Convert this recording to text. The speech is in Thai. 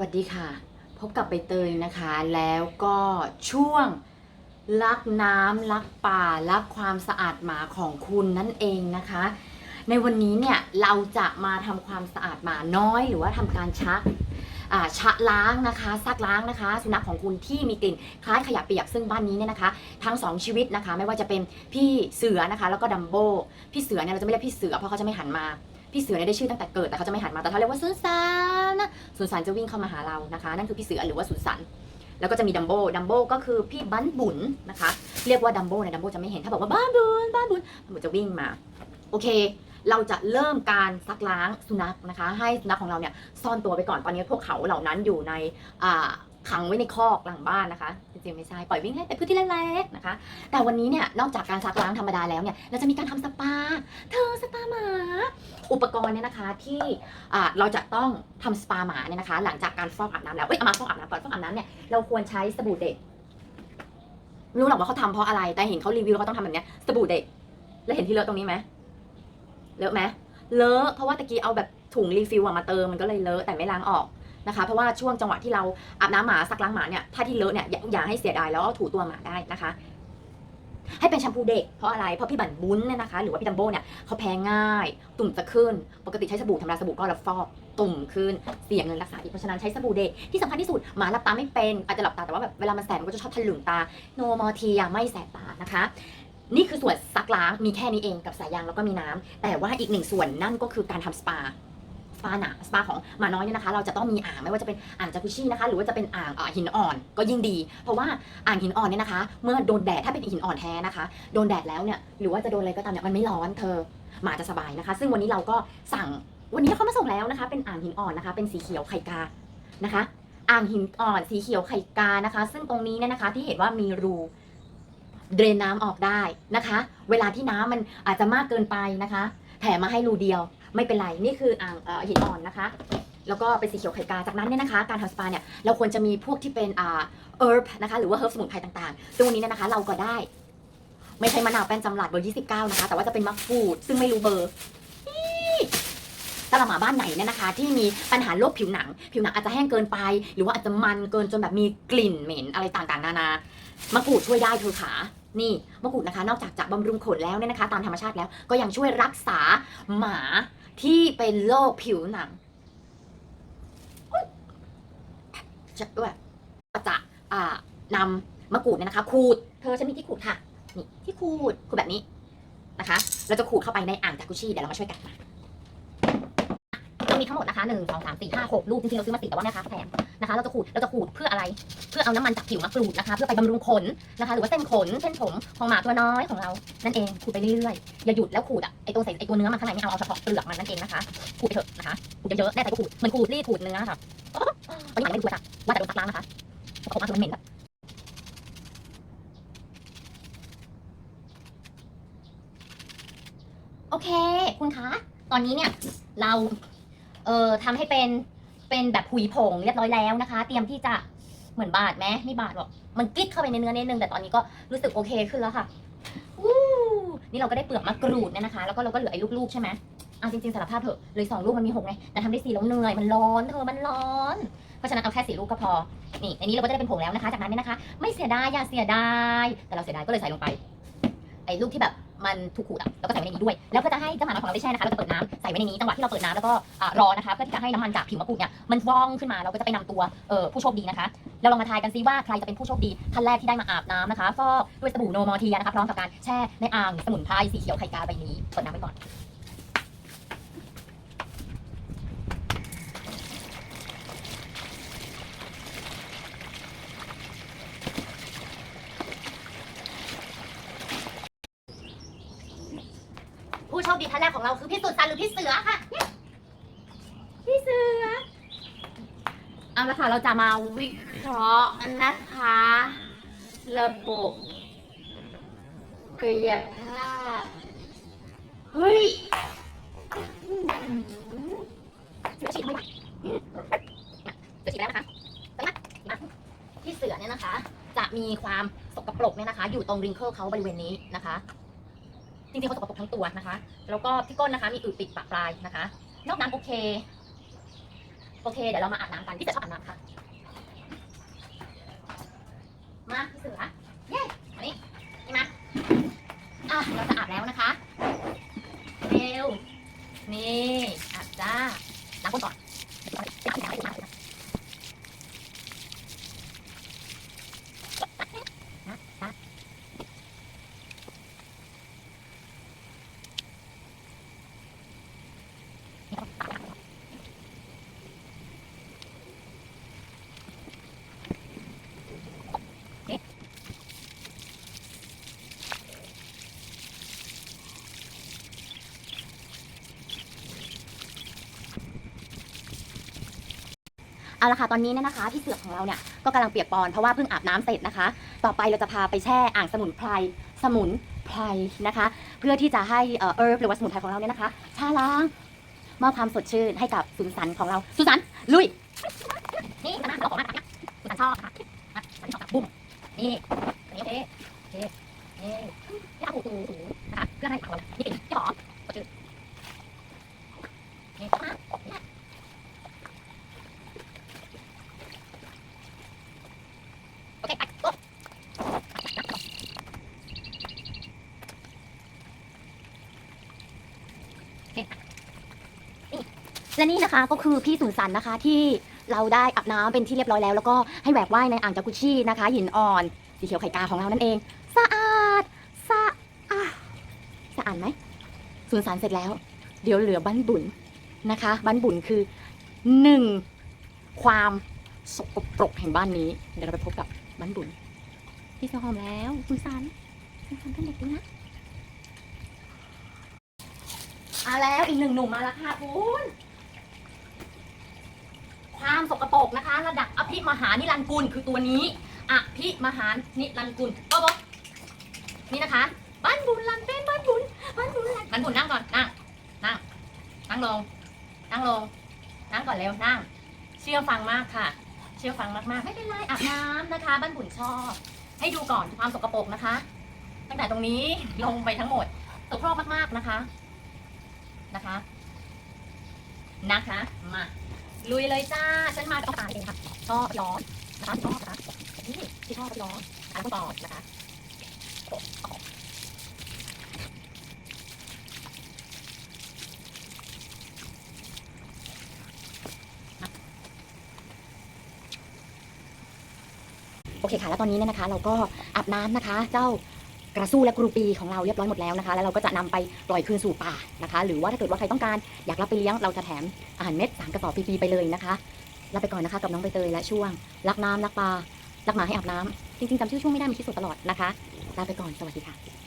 วัสดีค่ะ พบกับใบเตยนะคะ แล้วก็ช่วงรักน้ำรักป่ารักความสะอาดหมาของคุณนั่นเองนะคะ ในวันนี้เนี่ยเราจะมาทำความสะอาดหมาน้อยหรือว่าทำการชักชะล้างนะคะซักล้างนะคะ สุนัขของคุณที่มีกลิ่นคล้ายขยะเปียกซึ่งบ้านนี้เนี่ยนะคะ ทั้งสองชีวิตนะคะ ไม่ว่าจะเป็นพี่เสือนะคะแล้วก็ดัมโบพี่เสือเนี่ยเราจะไม่เรียกพี่เสือเพราะเขาจะไม่หันมาพี่เสือเนี่ยได้ชื่อตั้งแต่เกิดแต่เขาจะไม่หันมาแต่เขาเรียกว่าสุนสันนะ สุนสันจะวิ่งเข้ามาหาเรานะคะ นั่นคือพี่เสือหรือว่าสุนสันแล้วก็จะมีดัมโบดัมโบก็คือพี่บันบุญนะคะ เรียกว่าดัมโบเนี่ยดัมโบจะไม่เห็นถ้าบอกว่าบ้านบุญบ้านบุญดัมโบจะวิ่งมา โอเค เราจะเริ่มการซักล้างสุนัขนะคะ ให้สุนัขของเราเนี่ยซ่อนตัวไปก่อนตอนนี้พวกเขาเหล่านั้นอยู่ในอ่า ขังไว้ในคอกหลังบ้านนะคะจริงๆไม่ใช่ปล่อยวิ่งให้ไปพื้นที่เล็กๆนะคะ แต่วันนี้เนี่ยนอกจากการซักล้างธรรมดาแล้วเนี่ยเราจะมีการทำสปาเธอสปาหมา อุปกรณ์เนี่ยนะคะที่เราจะต้องทำสปาหมาเนี่ยนะคะ หลังจากการฟอกอาบน้ำแล้วเอ้ยเอามาฟอกอาบน้ำก่อนฟอกอาบน้ำเนี่ยเราควรใช้สบู่เด็กไม่รู้หรอกว่าเขาทำเพราะอะไรแต่เห็นเขารีวิวแล้วเขาต้องทำแบบเนี้ยสบู่เด็ก แล้วเห็นที่เลอะตรงนี้ไหมเลอะไหมเลอะเพราะว่าตะกี้เอาแบบถุงรีฟิลมาเติมมันก็เลยเลอะแต่ไม่ล้างออก นะคะ เพราะว่าช่วงจังหวะที่เราอาบน้ำหมาซักล้างหมาเนี่ยถ้าที่เลอะเนี่ยอย่าอย่าให้เสียดายแล้วเอาถูตัวหมาได้นะคะ ให้เป็นแชมพูเด็กเพราะอะไรเพราะพี่บั่นบุ้นเนี่ยนะคะหรือว่าพี่ดัมโบ้เนี่ยเขาแพ้ง่าย ตุ่มจะขึ้น ปกติใช้สบู่ธรรมดาสบู่ก็เราฟอกตุ่มขึ้นเสียเงินรักษาอีกเพราะฉะนั้นใช้สบู่เด็กที่สำคัญที่สุดหมาหลับตาไม่เป็นอาจจะหลับตาแต่ว่าแบบเวลามันแสบมันก็จะชอบทะลึงตาโนมอทียไม่แสบตานะคะนี่คือส่วนซักล้างมีแค่นี้เองกับสายยางแล้วก็มีน้ำแต่ว่าอีกหนึ่งส่วนนั่นก็คือการทำสปา ปาหนาสปาของหมาน้อยเนี่ยนะคะ เราจะต้องมีอ่างไม่ว่าจะเป็นอ่างจากุชินะคะ หรือว่าจะเป็นอ่างหินอ่อนก็ยิ่งดี เพราะว่าอ่างหินอ่อนเนี่ยนะคะ เมื่อโดนแดดถ้าเป็นหินอ่อนแท้นะคะ โดนแดดแล้วเนี่ยหรือว่าจะโดนอะไรก็ตามเนี่ยมันไม่ร้อนเธอหมาจะสบายนะคะ ซึ่งวันนี้เราก็สั่งวันนี้เขามาส่งแล้วนะคะ เป็นอ่างหินอ่อนนะคะ เป็นสีเขียวไข่กานะคะ อ่างหินอ่อนสีเขียวไข่กานะคะ ซึ่งตรงนี้เนี่ยนะคะที่เห็นว่ามีรูเดรนน้ำออกได้นะคะ เวลาที่น้ำมันอาจจะมากเกินไปนะคะ แถมมาให้รูเดียว ไม่เป็นไรนี่คืออ่างออหินอ่อนนะคะ แล้วก็เป็นสีเขียวไข่กาจากนั้นเนี่ยนะคะ การทำสปาเนี่ยเราควรจะมีพวกที่เป็นอ่าเอิร์บนะคะหรือว่าเฮิร์บสมุนไพรต่างๆซึ่งวันนี้เนี่ยนะคะ เราก็ได้ ไม่ใช่มะนาวแป้นจำหลัดเบอร์29นะคะแต่ว่าจะเป็นมะกรูดซึ่งไม่รู้เบอร์นี่สำหรับหมาบ้านไหนเนี่ยนะคะ ที่มีปัญหาโรคผิวหนัง ผิวหนังอาจจะแห้งเกินไป หรือว่าอาจจะมันเกินจนแบบมีกลิ่นเหม็นอะไรต่างๆ นานามะกรูดช่วยได้เธอขานี่มะกรูดนะคะ นอกจากจะบำรุงขนแล้วเนี่ยนะคะ ตามธรรมชาติแล้วก็ยังช่วยรักษาหมา ที่เป็นโรคผิวหนังจะด้วยจะอ่านำมะกรูดเนี่ยนะคะ ขูด เธอฉันมีที่ขูดค่ะ นี่ที่ขูดขูดแบบนี้นะคะ เราจะขูดเข้าไปในอ่างจากุชี่เดี๋ยวเรามาช่วยกันมา มีทั้งหมดนะคะหนึ่งสองสามสี่ห้าหกลูกจริงๆเราซื้อมาสิบแต่ว่าแม่ค้าแถมนะคะเราจะขูดเราจะขูดเพื่ออะไร เพื่อเอาน้ำมันจากผิวมะกรูดนะคะเพื่อไปบำรุงขนนะคะ หรือว่าเส้นขนเส้นผมของหมาตัวน้อยของเรานั่นเองขูดไปเรื่อยๆอย่าหยุดแล้วขูดอะไอตัวใส่ไอตัวเนื้อมันข้างในไม่เอาเอาเฉพาะเปลือกมันนั่นเองนะคะขูดไปเถอะนะคะขูดเยอะๆแน่ใจก็ขูดเหมันขูดรีดขูดเนื้อค่ะวันนี้หมายไม่ดูค่ะว่าแต่โดนซักล้างนะคะเขามาคือมันเหม็นแบบโอเค คุณคะ ตอนนี้เนี่ย เรา เอ่อทำให้เป็นเป็นแบบผุยผงเรียบร้อยแล้วนะคะ เตรียมที่จะเหมือนบาดไหมไม่บาดหรอกมันกิดเข้าไปในเนื้อนิดนึงแต่ตอนนี้ก็รู้สึกโอเคขึ้นแล้วค่ะวู้นี่เราก็ได้เปลือกมะกรูดเนี่ยนะคะ แล้วก็เราก็เหลือไอ้ลูกๆใช่ไหมอะจริงๆสารภาพเถอะเลยสองลูกมันมีหกไงแต่ทำได้สี่แล้วเหนื่อยมันร้อนเธอมันร้อน เพราะฉะนั้นเอาแค่สี่ลูกก็พอนี่อันนี้เราก็ได้เป็นผงแล้วนะคะ จากนั้นเนี่ยนะคะ ไม่เสียดายอย่าเสียดายแต่เราเสียดายก็เลยใส่ลงไป ไอ้ลูกที่แบบ มันถูกขูดอะแล้วก็ใส่ไว้ในนี้ด้วย แล้วก็จะให้เจ้าหมาน้อยของเราได้แช่นะคะเราจะเปิดน้ำใส่ไว้ในนี้จังหวะที่เราเปิดน้ำแล้วก็รอนะคะเพื่อที่จะให้น้ำมันจากผิวมะกรูดเนี่ยมันว่องขึ้นมาเราก็จะไปนำตัวเอ่อผู้โชคดีนะคะเราลองมาทายกันซิว่าใครจะเป็นผู้โชคดีท่านแรกที่ได้มาอาบน้ำนะคะฟอกด้วยสบู่โนมอเทียนะคะพร้อมกับการแช่ในอ่างสมุนไพรสีเขียวไข่กาใบนี้เปิดน้ำไว้ก่อน คดีท่านแรกของเราคือพี่สุดสันหรือพี่เสือค่ะ พี่เสือ เอาละค่ะ เราจะมาวิเคราะห์นะคะระบบกายภาพเฮ้ยเสือฉีดไม่ได้เสือฉีดแล้วนะคะตรงนั้นมาที่เสือเนี่ยนะคะ จะมีความสกปรกเนี่ยนะคะ อยู่ตรงริงเคิลเขาบริเวณนี้นะคะ จริงๆเขาสกปรกทั้งตัวนะคะ แล้วก็ที่ก้นนะคะมีอึติดปะปลายนะคะ นอกนั้นโอเค โอเค เดี๋ยวเรามาอาบน้ำกันที่จะอชอบอาบน้ำค่ะ มาพี่เสือเย้มานี่นี่มาอะเราจะ เร็ว นี่อาบจ้าล้างก้นก่อนล้างล้างล้างนะนะ เอาละค่ะตอนนี้เนี่ยนะคะพี่เสือของเราเนี่ยก็กำลังเปียกปอนเพราะว่าเพิ่งอาบน้ำเสร็จนะคะ ต่อไปเราจะพาไปแช่อ่างสมุนไพรสมุนไพรนะคะ เพื่อที่จะให้เอ่อเอิร์ฟหรือว่าสมุนไพรของเราเนี่ยนะคะชาล้างมอบความสดชื่นให้กับสุนสันของเราสุนสันลุยนี่มาเราขอมาเนี่ยสุนสันชอบค่ะอะอันที่สองค่ะบุ้มนี่อันนี้โอเคโอเคนี่ย่าถูถูถูนะคะเพื่อให้ของเรานี่เป็นหอมสดชื่นนี่มาเนี่ยโอเคไปโอ้ และนี่นะคะก็คือพี่สุนสันนะคะที่เราได้อาบน้ำเป็นที่เรียบร้อยแล้ว แล้วก็ให้แหวกว่ายในอ่างจากุชินะคะ หินอ่อน สีเขียวไข่กาของเรานั่นเองสะอาดสะอาดสะอาดไหมสุนสันเสร็จแล้ว เดี๋ยวเหลือบ้านบุญนะคะบ้านบุญคือหนึ่งความสกปรกแห่งบ้านนี้ เดี๋ยวเราไปพบกับบ้านบุญพี่สหอมแล้วสุนสันสุนสันเป็นเด็กดีนะ เอาแล้วอีกหนึ่งหนุ่มมาแล้วค่ะคุณความสกปรกนะคะ ระดับอภิมหานิรันกุลคือตัวนี้อภิมหานิรันกุลโอ้โหนี่นะคะบ้านบุญลันเป็นบ้านบุญบ้านบุญลันบ้านบุญนั่งก่อนนั่งนั่งนั่งลงนั่งลงนั่งก่อนเร็วนั่ง เชื่อฟังมากค่ะ เชื่อฟังมากๆไม่เป็นไรอาบน้ำนะคะ บ้านบุญชอบ ให้ดูก่อนความสกปรกนะคะ ตั้งแต่ตรงนี้ลงไปทั้งหมดสกปรกมากๆนะคะ นะคะ นะคะ มา ลุยเลยจ้า ฉันมาต้องกาเองค่ะชอร้อนนะคะชอบนะคะนี่ที่ชอร้อนแล้วก็ต่อนะคะโอเคค่ะ แล้วตอนนี้เนี่ยนะคะ เราก็อาบน้ำนะคะ เจ้า กระสู้และกรูปีของเราเรียบร้อยหมดแล้วนะคะ แล้วเราก็จะนำไปปล่อยคืนสู่ป่านะคะ หรือว่าถ้าเกิดว่าใครต้องการอยากรับไปเลี้ยงเราจะแถมอาหารเม็ดสามกระสอบฟรีๆไปเลยนะคะลาไปก่อนนะคะกับน้องใบเตยและช่วงรักน้ำรักปลารักหมาให้อาบน้ำจริงๆจำชื่อช่วงไม่ได้มีคิดสุดตลอดนะคะลาไปก่อนสวัสดีค่ะ